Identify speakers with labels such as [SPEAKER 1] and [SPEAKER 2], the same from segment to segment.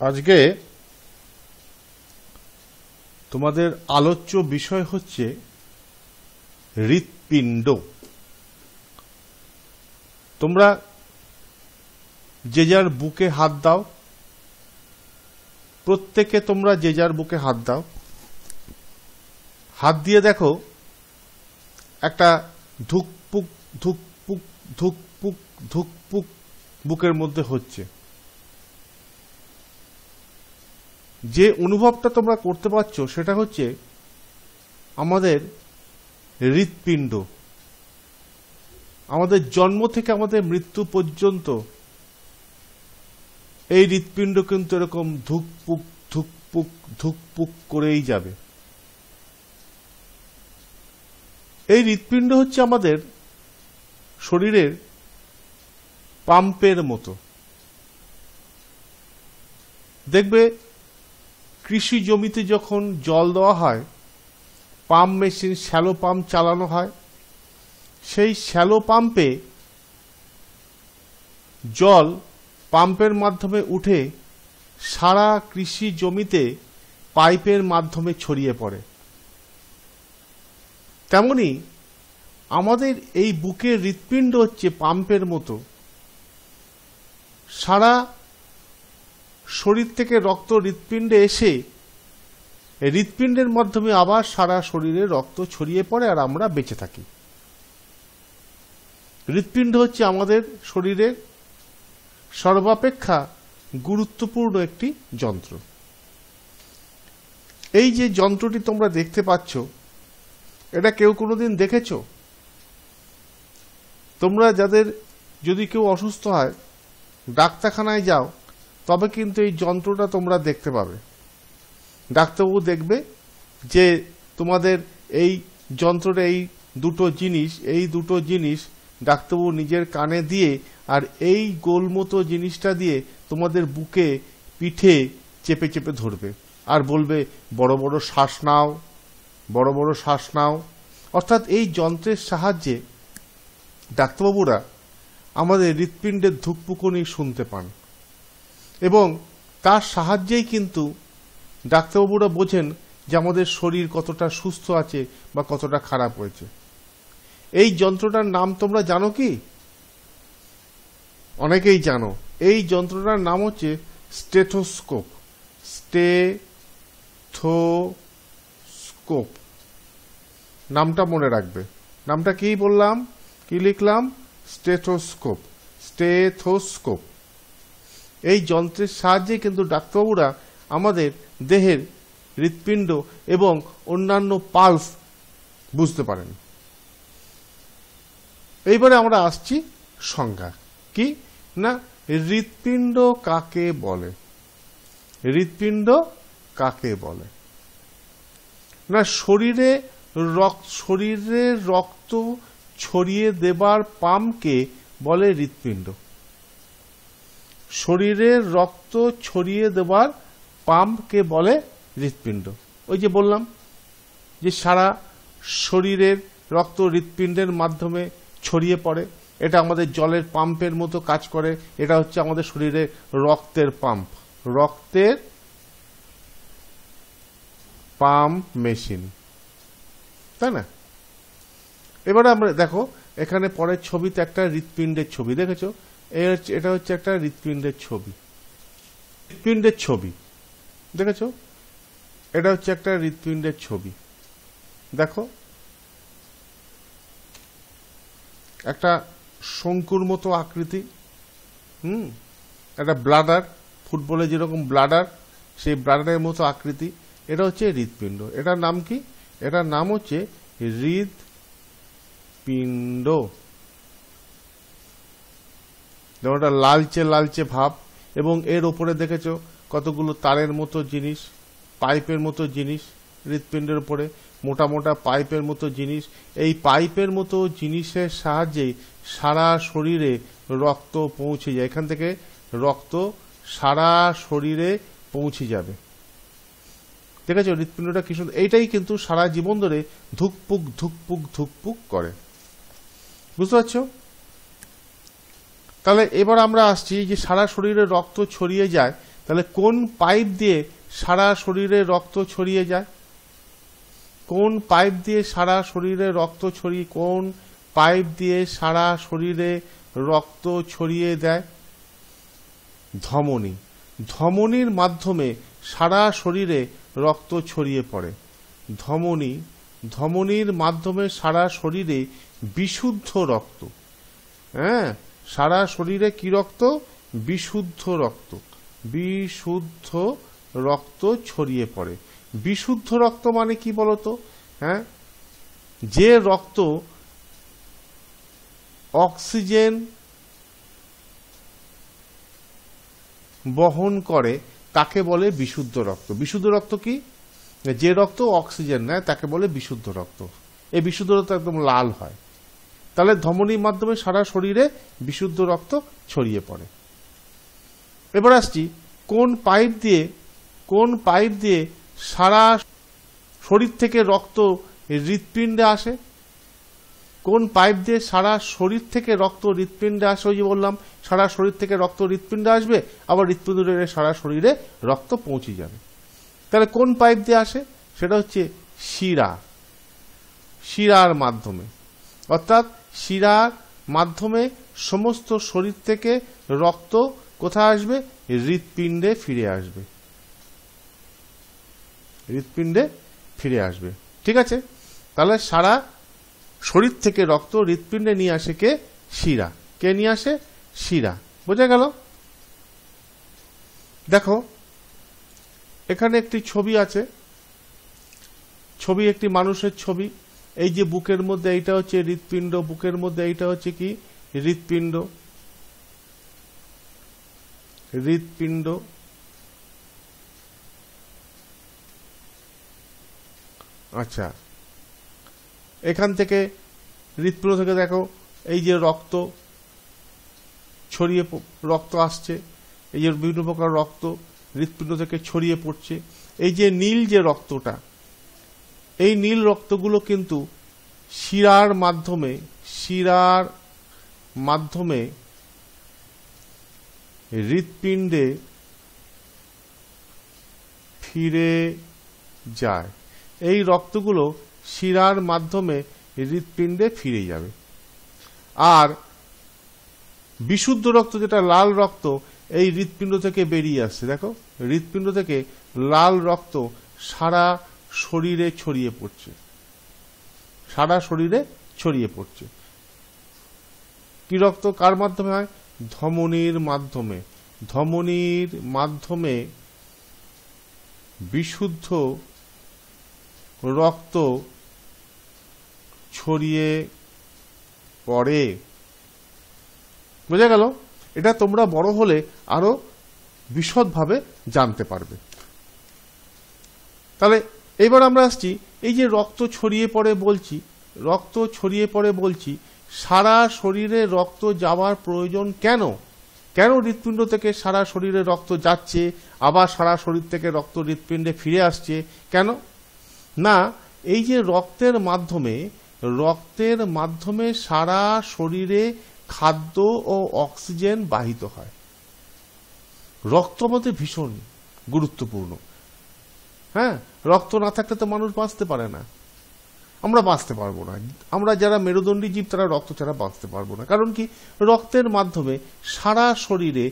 [SPEAKER 1] আজকে তোমাদের আলোচ্য বিষয় হচ্ছে হৃৎপিণ্ড। তোমরা যে যার বুকে হাত দাও, প্রত্যেকে তোমরা যে যার বুকে হাত দাও, হাত দিয়ে দেখো একটা ধুকপুক ধুকপুক ধুকপুক ধুকপুক বুকের মধ্যে হচ্ছে। যে অনুভবটা তোমরা করতে পারছ, সেটা হচ্ছে আমাদের হৃৎপিণ্ড। আমাদের জন্ম থেকে আমাদের মৃত্যু পর্যন্ত এই হৃৎপিণ্ড কিন্তু এরকম ধুকপুক ধুকপুক ধুকপুক করেই যাবে। এই হৃৎপিণ্ড হচ্ছে আমাদের শরীরের পাম্পের মতো। দেখবে কৃষি জমিতে যখন জল দেওয়া হয়, পাম্প মেশিন, শ্যালো পাম্প চালানো হয়, সেই শ্যালো পাম্পে জল পাম্পের মাধ্যমে উঠে সারা কৃষি জমিতে পাইপের মাধ্যমে ছড়িয়ে পড়ে। তেমনি আমাদের এই বুকের হৃৎপিণ্ড হচ্ছে পাম্পের মতো। সারা শরীর থেকে রক্ত হৃৎপিণ্ডে এসে, হৃৎপিণ্ডের মাধ্যমে আবার সারা শরীরে রক্ত ছড়িয়ে পড়ে আর আমরা বেঁচে থাকি। হৃৎপিণ্ড হচ্ছে আমাদের শরীরের সর্বাপেক্ষা গুরুত্বপূর্ণ একটি যন্ত্র। এই যে যন্ত্রটি তোমরা দেখতে পাচ্ছ, এটা কেউ কোনোদিন দেখেছ? তোমরা যাদের যদি কেউ অসুস্থ হয়, ডাক্তারখানায় যাও তবে কিন্তু এই যন্ত্রটা তোমরা দেখতে পাবে। ডাক্তারবাবু দেখবে যে তোমাদের এই যন্ত্রটা, এই দুটো জিনিস, এই দুটো জিনিস ডাক্তারবাবু নিজের কানে দিয়ে আর এই গোলমতো জিনিসটা দিয়ে তোমাদের বুকে পিঠে চেপে চেপে ধরবে। আর বলবে, বড় বড় শ্বাস নাও, বড় বড় শ্বাস নাও। অর্থাৎ এই যন্ত্রের সাহায্যে ডাক্তারবাবুরা আমাদের হৃৎপিণ্ডের ধুকপুকনি শুনতে পান। এবং তার সাহায্যেই কিন্তু ডাক্তারবাবুরা বোঝেন যে আমাদের শরীর কতটা সুস্থ আছে বা কতটা খারাপ হয়েছে। এই যন্ত্রটার নাম তোমরা জানো কি? অনেকেই জানো। এই যন্ত্রটার নাম হচ্ছে স্টেথোস্কোপ। স্টেথোস্কোপ। নামটা মনে রাখবে। নামটা কি বললাম? কি লিখলাম? স্টেথোস্কোপ। স্টেথোস্কোপ। এই যন্ত্রের সাহায্যে কিন্তু ডাক্তারবাবুরা আমাদের দেহের হৃৎপিণ্ড এবং অন্যান্য পালস বুঝতে পারেন। এইবারে আমরা আসছি সংজ্ঞা। কি? না, হৃৎপিণ্ড কাকে বলে? হৃৎপিণ্ড কাকে বলে? না, শরীরে রক্ত শরীরে রক্ত ছড়িয়ে দেবার পাম্পকে বলে হৃৎপিণ্ড। শরীরের রক্ত ছড়িয়ে দেবার পাম্পকে বলে হৃৎপিণ্ড। ওই যে বললাম যে সারা শরীরের রক্ত হৃৎপিণ্ডের মাধ্যমে ছড়িয়ে পড়ে। এটা আমাদের জলের পাম্পের মতো কাজ করে। এটা হচ্ছে আমাদের শরীরে রক্তের পাম্প। রক্তের পাম্প মেশিন। তাই না? এবারে আমরা দেখো, এখানে পরের ছবিতে একটা হৃৎপিণ্ডের ছবি দেখেছ? এটা হচ্ছে একটা হৃৎপিণ্ডের ছবি। হৃৎপিণ্ডের ছবি। দেখেছ? এটা হচ্ছে একটা হৃৎপিণ্ডের ছবি। দেখো। একটা শঙ্কুর মতো আকৃতি, হুম? একটা ব্লাডার, ফুটবলে যেরকম ব্লাডার, সেই ব্লাডারের মতো আকৃতি। এটা হচ্ছে হৃৎপিণ্ড। এটার নাম কি? এটার নাম হচ্ছে হৃৎপিণ্ড। যেমন একটা লালচে লালচে ভাব, এবং এর ওপরে দেখেছ কতগুলো তারের মতো জিনিস, পাইপের মতো জিনিস, হৃৎপিণ্ডের উপরে, মোটা মোটা পাইপের মতো জিনিস। এই পাইপের মতো জিনিসের সাহায্যে সারা শরীরে রক্ত পৌঁছে যায়। এখান থেকে রক্ত সারা শরীরে পৌঁছে যাবে। ঠিক আছে হৃৎপিণ্ডটা কি সুন্দর? এইটাই কিন্তু সারা জীবন ধরে ধুকপুক ধুকপুক ধুকপুক করে। বুঝতে পারছ? তাহলে এবার আমরা আসছি যে সারা শরীরে রক্ত ছড়িয়ে যায়, তাহলে কোন পাইপ দিয়ে সারা শরীরে রক্ত ছড়িয়ে যায়? কোন পাইপ দিয়ে সারা শরীরে রক্ত ছড়িয়ে, কোন পাইপ দিয়ে সারা শরীরে রক্ত ছড়িয়ে দেয়? ধমনী। ধমনীর মাধ্যমে সারা শরীরে রক্ত ছড়িয়ে পড়ে। ধমনী। ধমনীর মাধ্যমে সারা শরীরে বিশুদ্ধ রক্ত। হ্যাঁ? সারা শরীরে কি রক্ত? বিশুদ্ধ রক্ত। বিশুদ্ধ রক্ত ছড়িয়ে পড়ে। বিশুদ্ধ রক্ত মানে কি বলতো? হ্যাঁ? যে রক্ত অক্সিজেন বহন করে, তাকে বলে বিশুদ্ধ রক্ত। বিশুদ্ধ রক্ত কি? যে রক্ত অক্সিজেন নেয়, তাকে বলে বিশুদ্ধ রক্ত। এই বিশুদ্ধ রক্ত একদম লাল হয়। তাহলে ধমনির মাধ্যমে সারা শরীরে বিশুদ্ধ রক্ত ছড়িয়ে পড়ে। এবার আসছি, কোন পাইপ দিয়ে, কোন পাইপ দিয়ে সারা শরীর থেকে রক্ত হৃৎপিণ্ডে আসে? কোন পাইপ দিয়ে সারা শরীর থেকে রক্ত হৃৎপিণ্ডে আসে ওই যে বললাম, সারা শরীর থেকে রক্ত হৃৎপিণ্ডে আসবে, আবার হৃৎপিণ্ড সারা শরীরে রক্ত পৌঁছে যাবে। তাহলে কোন পাইপ দিয়ে আসে? সেটা হচ্ছে শিরা। শিরার মাধ্যমে। অর্থাৎ শিরার মাধ্যমে সমস্ত শরীর থেকে রক্ত কোথায় আসবে? হৃৎপিণ্ডে ফিরে আসবে। হৃৎপিণ্ডে ফিরে আসবে। ঠিক আছে? তাহলে সারা শরীর থেকে রক্ত হৃৎপিণ্ডে নিয়ে আসে কে? শিরা। কে নিয়ে আসে? শিরা। বোঝা গেল? দেখো, এখানে একটি ছবি আছে। ছবি একটি মানুষের ছবি। এই যে বুকের মধ্যে, এইটা হচ্ছে হৃৎপিণ্ড, বুকের মধ্যে এইটা হচ্ছে কি? হৃৎপিণ্ড। হৃৎপিণ্ড। আচ্ছা। এখান থেকে হৃৎপিণ্ড থেকে দেখো, এই যে রক্ত ছড়িয়ে রক্ত আসছে, এই যে বিভিন্ন প্রকার রক্ত হৃৎপিণ্ড থেকে ছড়িয়ে পড়ছে। এই যে নীল যে রক্তটা এই নীল রক্তগুলো কিন্তু শিরার মাধ্যমে শিরার মাধ্যমে হৃৎপিণ্ডে ফিরে যায়। এই রক্তগুলো শিরার মাধ্যমে হৃৎপিণ্ডে ফিরে যাবে। আর বিশুদ্ধ রক্ত যেটা, লাল রক্ত, এই হৃৎপিণ্ড থেকে বেরিয়ে আসছে। দেখো, হৃৎপিণ্ড থেকে লাল রক্ত সারা শরীরে ছড়িয়ে পড়ছে। সারা শরীরে ছড়িয়ে পড়ছে। কি রক্ত? কার মাধ্যমে হয়? ধমনির মাধ্যমে। ধমনির মাধ্যমে বিশুদ্ধ রক্ত ছড়িয়ে পড়ে। বোঝা গেল? এটা তোমরা বড় হলে আরও বিশদভাবে জানতে পারবে। তাহলে এবার আমরা আসছি, এই যে রক্ত ছড়িয়ে পড়ে বলছি, রক্ত ছড়িয়ে পড়ে বলছি, সারা শরীরে রক্ত যাওয়ার প্রয়োজন কেন? কেন হৃৎপিণ্ড থেকে সারা শরীরে রক্ত যাচ্ছে, আবার সারা শরীর থেকে রক্ত হৃৎপিণ্ডে ফিরে আসছে? কেন? না, এই যে রক্তের মাধ্যমে রক্তের মাধ্যমে সারা শরীরে খাদ্য ও অক্সিজেন বাহিত হয়। রক্ত আমাদের ভীষণ গুরুত্বপূর্ণ। হ্যাঁ? রক্ত না থাকলে তো মানুষ বাঁচতে পারে না। আমরা বাঁচতে পারব না। আমরা যারা মেরুদণ্ডী জীব, তারা রক্ত ছাড়া বাঁচতে পারব না। কারণ কি? রক্তের মাধ্যমে সারা শরীরে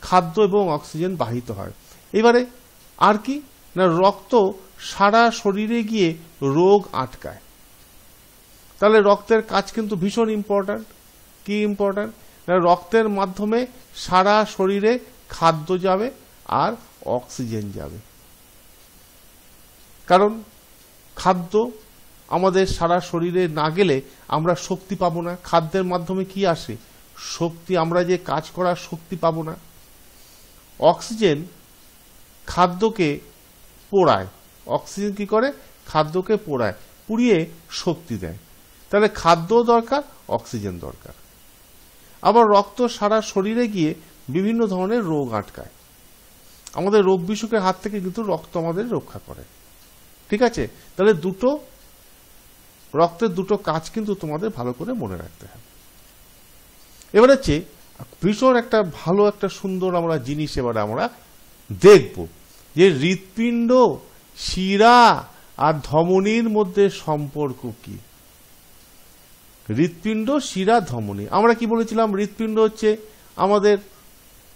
[SPEAKER 1] খাদ্য এবং অক্সিজেন বাহিত হয়। এবারে আর কি? না, রক্ত সারা শরীরে গিয়ে রোগ আটকায়। তাহলে রক্তের কাজ কিন্তু ভীষণ ইম্পর্ট্যান্ট কি ইম্পর্ট্যান্ট না, রক্তের মাধ্যমে সারা শরীরে খাদ্য যাবে আর অক্সিজেন যাবে। কারণ খাদ্য আমাদের সারা শরীরে না গেলে আমরা শক্তি পাবো না। খাদ্যের মাধ্যমে কি আসে? শক্তি, আমরা যে কাজ করার শক্তি পাবো না। অক্সিজেন খাদ্যকে পোড়ায়। অক্সিজেন কি করে? খাদ্যকে পোড়ায়, পুড়িয়ে শক্তি দেয়। তাহলে খাদ্য দরকার, অক্সিজেন দরকার। আবার রক্ত সারা শরীরে গিয়ে বিভিন্ন ধরনের রোগ আটকায়। আমাদের রোগ বিসুখের হাত থেকে কিন্তু রক্ত আমাদের রক্ষা করে। ঠিক আছে? তাহলে দুটো, রক্তের দুটো কাজ কিন্তু তোমাদের ভালো করে মনে রাখতে হবে। এবার হচ্ছে, ভীষণ একটা ভালো, একটা সুন্দর আমরা জিনিস এবারে আমরা দেখব যে হৃৎপিণ্ড, শিরা আর ধমনির মধ্যে সম্পর্ক কি? হৃৎপিণ্ড, শিরা, ধমনী। আমরা কি বলেছিলাম? হৃৎপিণ্ড হচ্ছে আমাদের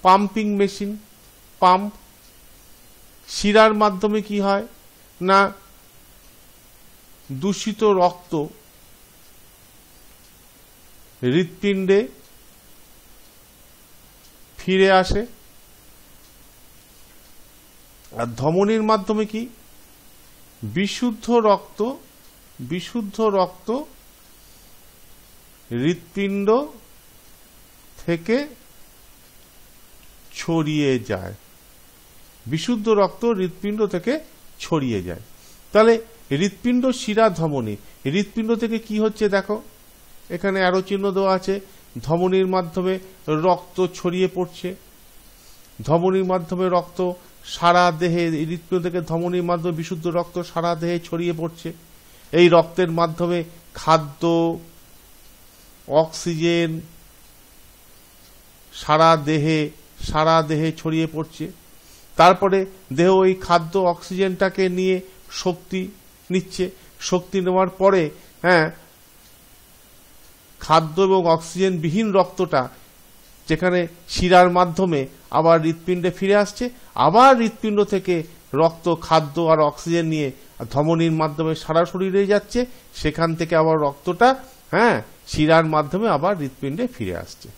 [SPEAKER 1] পাম্পিং মেশিন, পাম্প। শিরার মাধ্যমে কি হয়? না দূষিত রক্ত, হৃৎপিণ্ডে ফিরে আসে। আর ধমনির মাধ্যমে কি? বিশুদ্ধ রক্ত বিশুদ্ধ রক্ত হৃৎপিণ্ড থেকে ছড়িয়ে যায়। বিশুদ্ধ রক্ত হৃৎপিণ্ড থেকে ছড়িয়ে যায়। তাহলে হৃৎপিণ্ড শিরা ধমনী। হৃৎপিণ্ড থেকে কি হচ্ছে দেখো? এখানে আরও চিহ্ন দেওয়া আছে। ধমনির মাধ্যমে রক্ত ছড়িয়ে পড়ছে। ধমনির মাধ্যমে রক্ত সারা দেহে, হৃৎপিণ্ড থেকে ধমনির মাধ্যমে বিশুদ্ধ রক্ত সারা দেহে ছড়িয়ে পড়ছে। এই রক্তের মাধ্যমে খাদ্য, অক্সিজেন সারা দেহে সারা দেহে ছড়িয়ে পড়ছে। তারপরে দেহ ওই খাদ্য, অক্সিজেনটাকে নিয়ে শক্তি নিচ্ছে, শক্তি নেওয়ার পরে হ্যাঁ খাদ্য এবং অক্সিজেন বিহীন রক্তটা যেখানে শিরার মাধ্যমে আবার হৃৎপিণ্ডে ফিরে আসছে, আবার হৃৎপিণ্ড থেকে রক্ত, খাদ্য আর অক্সিজেন নিয়ে ধমনির মাধ্যমে সারা শরীরে যাচ্ছে, সেখান থেকে আবার রক্তটা হ্যাঁ শিরার মাধ্যমে আবার হৃৎপিণ্ডে ফিরে আসছে।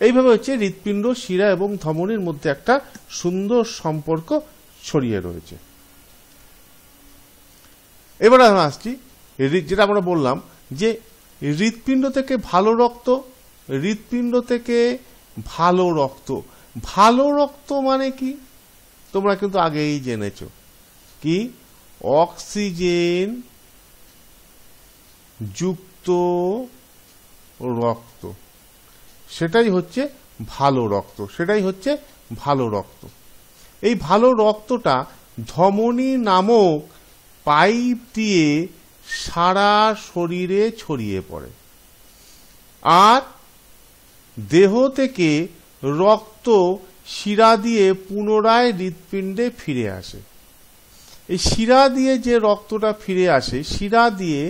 [SPEAKER 1] এইভাবে হচ্ছে হৃৎপিণ্ড, শিরা এবং ধমনির মধ্যে একটা সুন্দর সম্পর্ক ছড়িয়ে রয়েছে। এবার আমরা আসছি যেটা আমরা বললাম, যে হৃৎপিণ্ড থেকে ভালো রক্ত, হৃৎপিণ্ড থেকে ভালো রক্ত। ভালো রক্ত মানে কি? তোমরা কিন্তু আগেই জেনেছ। কি? অক্সিজেন যুক্ত রক্ত। সেটাই হচ্ছে ভালো রক্ত। সেটাই হচ্ছে ভালো রক্ত। এই ভালো রক্তটা ধমনী নামক পাইপ দিয়ে সারা শরীরে ছড়িয়ে পড়ে। আর দেহ থেকে রক্ত শিরা দিয়ে পুনরায় হৃৎপিণ্ডে ফিরে আসে। এই শিরা দিয়ে যে রক্তটা ফিরে আসে, শিরা দিয়ে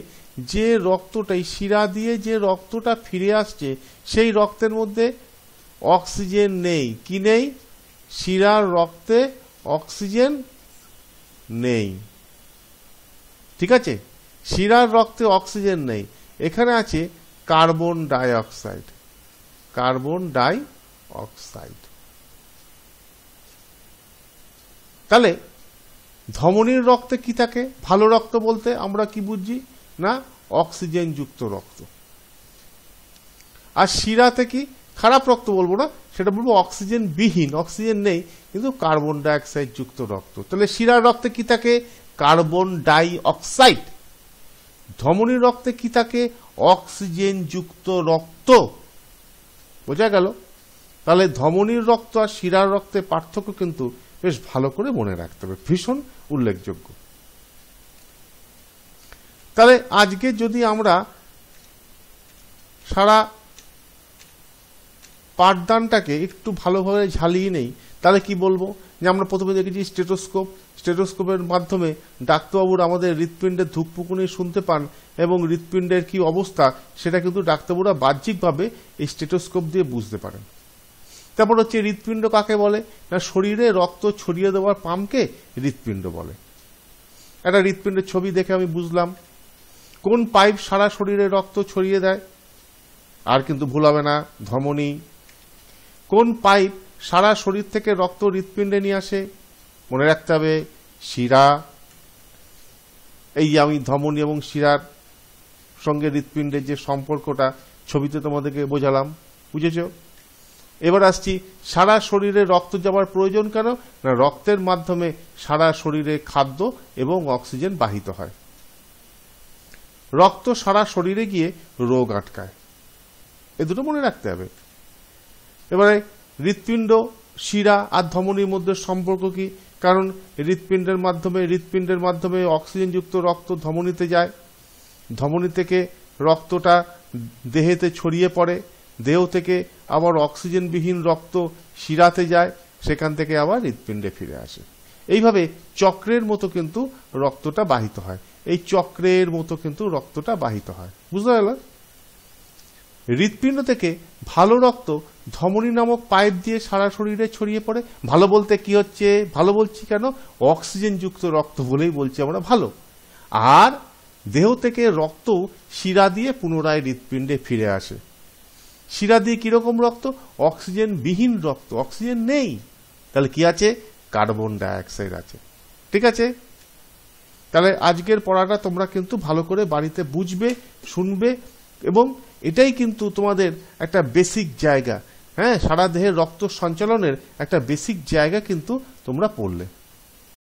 [SPEAKER 1] যে রক্তটা শিরা দিয়ে যে রক্তটা ফিরে আসছে, সেই রক্তের মধ্যে অক্সিজেন নেই। কি নেই? শিরার রক্তে অক্সিজেন নেই। ঠিক আছে? শিরার রক্তে অক্সিজেন নেই। এখানে আছে carbon dioxide carbon dioxide তাহলে ধমনির রক্তে কি থাকে? ভালো রক্ত বলতে আমরা কি বুঝি? না অক্সিজেন যুক্ত রক্ত। আর শিরাতে কি? খারাপ রক্ত বলব না, সেটা বলব অক্সিজেন বিহীন অক্সিজেন নেই, কিন্তু কার্বন ডাইঅক্সাইড যুক্ত রক্ত। তাহলে শিরার রক্তে কি থাকে? কার্বন ডাই অক্সাইড ধমনির রক্তে কি থাকে? অক্সিজেন যুক্ত রক্ত। বোঝা গেল? তাহলে ধমনির রক্ত আর শিরার রক্তের পার্থক্য কিন্তু বেশ ভালো করে মনে রাখতে হবে। ভীষণ উল্লেখযোগ্য। তাহলে আজকে যদি আমরা সারা পাঠদানটাকে একটু ভালোভাবে ঝালিয়ে নেই, তাহলে কি বলব? যে আমরা প্রথমে দেখেছি স্টেটোস্কোপ স্টেটোস্কোপের মাধ্যমে ডাক্তারবাবুর আমাদের হৃৎপিণ্ডের ধূপপুকুনি শুনতে পান এবং হৃৎপিণ্ডের কি অবস্থা সেটা কিন্তু ডাক্তারবাবুরা বাহ্যিকভাবে এই স্টেটোস্কোপ দিয়ে বুঝতে পারেন। তারপর হচ্ছে হৃৎপিণ্ড কাকে বলে? না, শরীরে রক্ত ছড়িয়ে দেওয়ার পাম্পকে হৃৎপিণ্ড বলে। একটা হৃৎপিণ্ডের ছবি দেখে আমি বুঝলাম। কোন পাইপ সারা শরীরে রক্ত ছড়িয়ে দেয়? আর কিন্তু ভুল হবে না, ধমনী। কোন পাইপ সারা শরীর থেকে রক্ত হৃৎপিণ্ডে নিয়ে আসে। মনে রাখতে হবে, শিরা, এই আমি ধমনী এবং শিরার সঙ্গে হৃৎপিণ্ডের যে সম্পর্কটা, ছবিতে তোমাদেরকে বোঝালাম। বুঝেছ? এবার আসছি, সারা শরীরে রক্ত যাওয়ার প্রয়োজন কেন? না, রক্তের মাধ্যমে সারা শরীরে খাদ্য এবং অক্সিজেন বাহিত হয়। রক্ত সারা শরীরে গিয়ে রোগ আটকায়। এ দুটো মনে রাখতে হবে। এবারে হৃৎপিণ্ড, শিরা আর ধমনির মধ্যে সম্পর্ক কি? কারণ হৃৎপিণ্ডের মাধ্যমে হৃৎপিণ্ডের মাধ্যমে অক্সিজেনযুক্ত রক্ত ধমনিতে যায়। ধমনি থেকে রক্তটা দেহেতে ছড়িয়ে পড়ে। দেহ থেকে আবার অক্সিজেনবিহীন রক্ত শিরাতে যায়। সেখান থেকে আবার হৃৎপিণ্ডে ফিরে আসে। এইভাবে চক্রের মতো কিন্তু রক্তটা বাহিত হয়। এই চক্রের মতো কিন্তু রক্তটা বাহিত হয়। বুঝতে গেল হৃৎপিণ্ড থেকে ভালো রক্ত ধমনী নামক পাইপ দিয়ে সারা শরীরে ছড়িয়ে পড়ে। ভালো বলতে কি হচ্ছে? ভালো বলছি কেন? অক্সিজেন যুক্ত রক্ত বলেই বলছি আমরা ভালো। আর দেহ থেকে রক্ত শিরা দিয়ে পুনরায় হৃৎপিণ্ডে ফিরে আসে। শিরা দিয়ে কীরকম রক্ত? অক্সিজেন বিহীন রক্ত। অক্সিজেন নেই। তাহলে কি আছে? কার্বন ডাইঅক্সাইড আছে। ঠিক আছে? তাহলে আজকের পড়াটা তোমরা কিন্তু ভালো করে বাড়িতে বুঝবে, শুনবে এবং এটাই কিন্তু তোমাদের একটা বেসিক জায়গা। হ্যাঁ সারা দেহের রক্ত সঞ্চালনের একটা বেসিক জায়গা কিন্তু তোমরা পড়লে।